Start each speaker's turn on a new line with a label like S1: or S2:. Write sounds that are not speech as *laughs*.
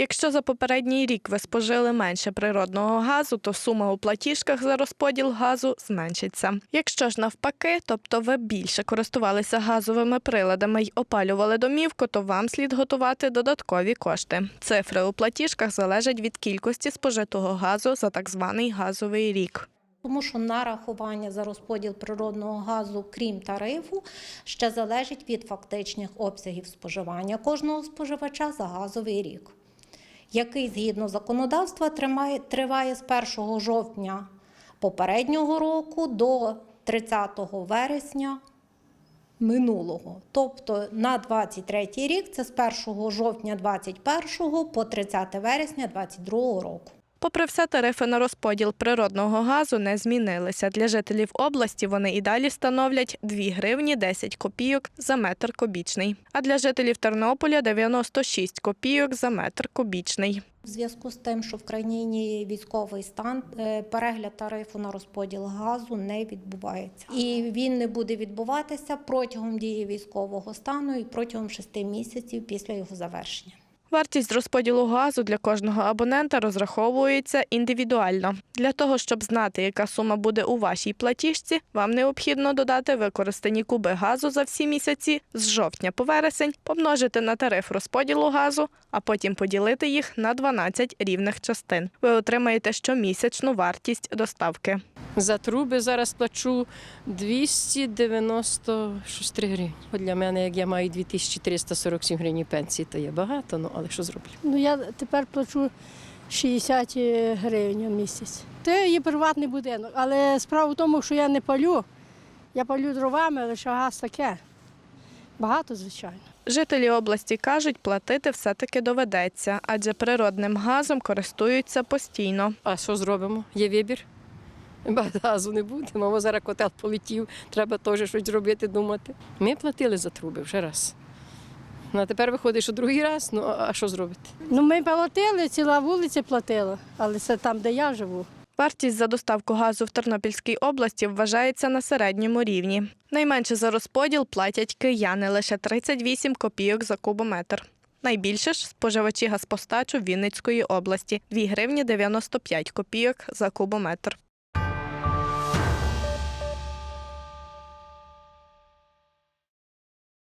S1: Якщо за попередній рік ви спожили менше природного газу, то сума у платіжках за розподіл газу зменшиться. Якщо ж навпаки, тобто ви більше користувалися газовими приладами й опалювали домівку, то вам слід готувати додаткові кошти. Цифри у платіжках залежать від кількості спожитого газу за так званий газовий рік.
S2: Тому що нарахування за розподіл природного газу, крім тарифу, ще залежить від фактичних обсягів споживання кожного споживача за газовий рік, який згідно законодавства тримає- триває з 1 жовтня попереднього року до 30 вересня минулого. Тобто на 23 рік це з 1 жовтня 21 по 30 вересня 22 року.
S1: Попри все, тарифи на розподіл природного газу не змінилися. Для жителів області вони і далі становлять 2 гривні 10 копійок за метр кубічний. А для жителів Тернополя 96 копійок за метр кубічний.
S2: В зв'язку з тим, що в країні військовий стан, е, перегляд тарифу на розподіл газу не відбувається. І він не буде відбуватися протягом дії військового стану і протягом шести місяців після його завершення.
S1: Вартість розподілу газу для кожного абонента розраховується індивідуально. Для того, щоб знати, яка сума буде у вашій платіжці, вам необхідно додати використані куби газу за всі місяці з жовтня по вересень, помножити на тариф розподілу газу, а потім поділити їх на 12 рівних частин. Ви отримаєте щомісячну вартість доставки.
S3: За труби зараз плачу 296 гривень. Для мене, як я маю 2347 гривень пенсії, то є багато, ну але що зроблю?
S4: Ну я тепер плачу 60 гривень у місяць. Це є приватний будинок, але справа в тому, що я не палю. Я палю дровами, лише газ таке. Багато, звичайно.
S1: Жителі області кажуть, платити все-таки доведеться, адже природним газом користуються постійно.
S3: А що зробимо? Є вибір. *laughs* Газу не буде. Мамо, зараз котел полетів, треба теж щось робити, думати. Ми платили за труби вже раз. Ну, а тепер виходить, що другий раз, ну а що зробити?
S4: Ну ми платили, ціла вулиця платила, але це там, де я живу.
S1: Вартість за доставку газу в Тернопільській області вважається на середньому рівні. Найменше за розподіл платять кияни лише 38 копійок за кубометр. Найбільше ж споживачі газпостачу Вінницької області 2 гривні 95 копійок за кубометр.